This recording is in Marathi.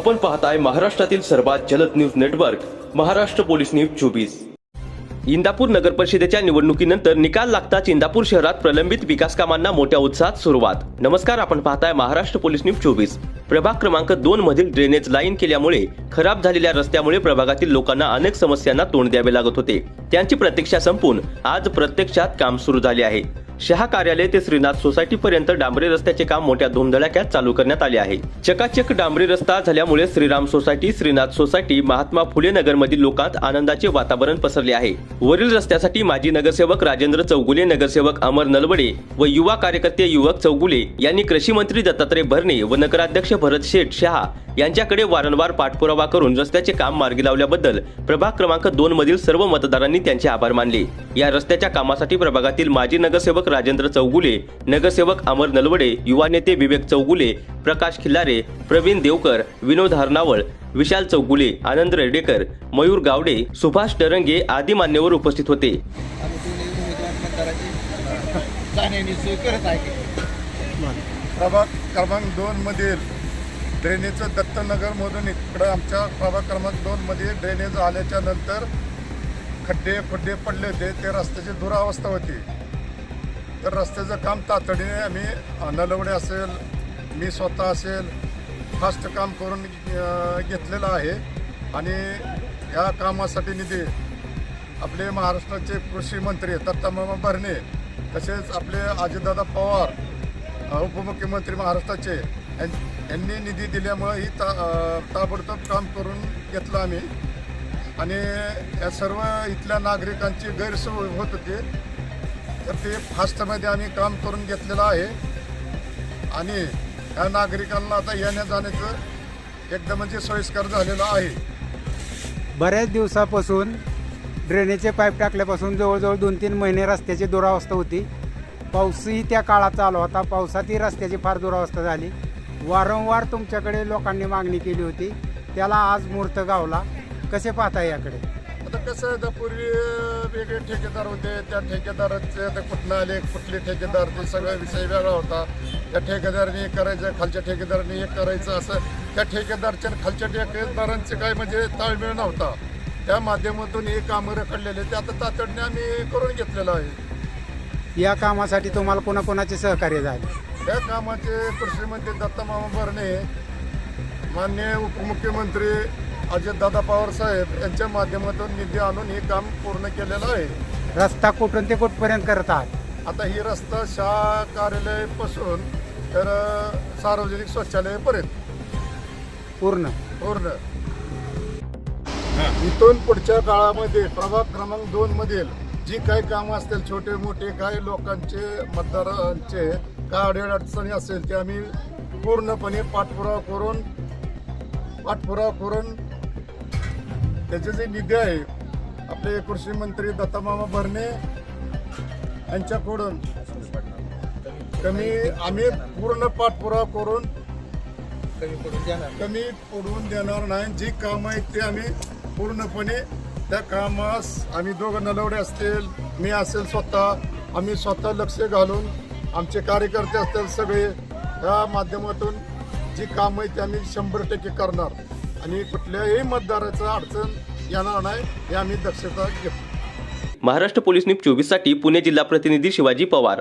आपण पाहताय महाराष्ट्रातील सर्वात जलद news network Maharashtra police news चोवीस. इंदापूर नगर परिषदेच्या निवडणुकीनंतर निकाल लागताच इंदापूर शहरात प्रलंबित विकास कामांना मोठ्या उत्साहात सुरुवात. नमस्कार आपण पाहताय महाराष्ट्र पोलीस न्यूज चोवीस. प्रभाग क्रमांक दोन मधील ड्रेनेज लाईन केल्यामुळे खराब झालेल्या रस्त्यामुळे प्रभागातील लोकांना अनेक समस्यांना तोंड द्यावे लागत होते. त्यांची प्रतीक्षा संपून आज प्रत्यक्षात काम सुरू झाले आहे. शहा कार्यालय ते श्रीनाथ सोसायटी पर्यंत डांबरी रस्त्याचे काम मोठ्या धुमधडाक्यात चालू करण्यात आले आहे. चकाचक डांबरी रस्ता झाल्यामुळे श्रीराम सोसायटी श्रीनाथ सोसायटी महात्मा फुले नगर मधील लोकांत आनंदाचे वातावरण पसरले आहे. वरील रस्त्यासाठी माजी नगरसेवक राजेंद्र चौगुले नगरसेवक अमर नलवडे व युवा कार्यकर्ते युवक चौगुले यांनी कृषी मंत्री दत्तात्रय भरणे व नगराध्यक्ष भरत शेठ शहा यांच्याकडे वारंवार पाठपुरावा करून रस्त्याचे काम मार्गी लावल्याबद्दल प्रभाग क्रमांक दोन मधील सर्व मतदारांनी त्यांचे आभार मानले. या रस्त्याच्या कामासाठी प्रभागातील माजी नगरसेवक राजेंद्र चौगुले नगरसेवक अमर नलवडे युवा नेते विवेक चौगुले प्रकाश खिल्लारे प्रवीण देवकर विनोद हरनावळ विशाल चौगुले आनंद रेडेकर मयूर गावडे सुभाष डरंगे आदी मान्यवर उपस्थित होते. प्रभाग क्रमांक दोन मधील ड्रेनेजचं दत्तनगरमधून इकडं आमच्या प्रभाग क्रमांक दोन मध्ये ड्रेनेज आल्याच्यानंतर खड्डे खड्डे पडले होते. ते रस्त्याची दुरावस्था होती. तर रस्त्याचं काम तातडीने आम्ही नलवडे असेल मी स्वतः असेल फास्ट काम करून घेतलेलं आहे. आणि या कामासाठी निधी आपले महाराष्ट्राचे कृषी मंत्री दत्तामामा भरणे तसेच आपले अजितदादा पवार उपमुख्यमंत्री महाराष्ट्राचे यांनी निधी दिल्यामुळं ही ता ताबडतोब काम करून घेतलं आम्ही. आणि या सर्व इथल्या नागरिकांची गैरसोय होत होती. तर ते फास्टमध्ये आम्ही काम करून घेतलेलं आहे. आणि या नागरिकांना आता येण्या जाण्याचं एकदम म्हणजे सोयीस्कर झालेलं आहे. बऱ्याच दिवसापासून ड्रेनेजचे पाईप टाकल्यापासून जवळजवळ दोन तीन महिने रस्त्याची दुरावस्था होती. पाऊसही त्या काळात चालू होता. पावसातही रस्त्याची फार दुरावस्था झाली. वारंवार तुमच्याकडे लोकांनी मागणी केली होती. त्याला आज मूर्त गावला. कसे पाहता याकडे? कसं आहे, आता पूर्वी वेगळे ठेकेदार होते. त्या ठेकेदाराचे आता कुठनं आले कुठले ठेकेदार ते सगळा विषय वेगळा होता. त्या ठेकेदाराने एक करायचं खालच्या ठेकेदाराने एक करायचं असं. त्या ठेकेदारच्या खालच्या ठेकेदारांचे काय म्हणजे ताळमेळ नव्हता. त्या माध्यमातून हे कामं रखडलेले ते आता तातडीने आम्ही करून घेतलेलं आहे. या कामासाठी तुम्हाला कोणाकोणाचे सहकार्य झाले? त्या कामाचे कृषी मंत्री दत्तमामा भरणे मान्य उपमुख्यमंत्री अजितदादा पवार साहेब यांच्या माध्यमातून निधी आणून हे काम पूर्ण केलेलं आहे. रस्ता कुठून ते कुठपर्यंत करत आहात आता ही रस्ता शाळा कार्यालयापासून तर अ, सार्वजनिक शौचालयापर्यंत. पूर्ण. पूर्ण. इथून पुढच्या काळामध्ये प्रभाग क्रमांक दोन मधील जी काही कामं असतील छोटे मोठे काही लोकांचे मतदारांचे काय अडचण अडचणी असेल ते आम्ही पूर्णपणे पाठपुरावा करून पाठपुरावा करून त्याचे जे निधी आहे आपले कृषी मंत्री दत्तामामा भरणे यांच्याकडून कमी आम्ही पूर्ण पाठपुरावा करून कमी पडून देणार नाही. जी कामं आहेत ते आम्ही पूर्णपणे त्या कामास आम्ही दोघं नलवडे असतील मी असेल स्वतः आम्ही स्वतः लक्ष घालून आमचे कार्यकर्ते असतील सगळे या माध्यमातून जी कामं आहेत ते आम्ही शंभर टक्के करणार. आणि कुठल्याही मतदाराचं अडचण येणार नाही हे आम्ही दक्षता घेतो. महाराष्ट्र पोलीस न्यूज चोवीससाठी पुणे जिल्हा प्रतिनिधी शिवाजी पवार.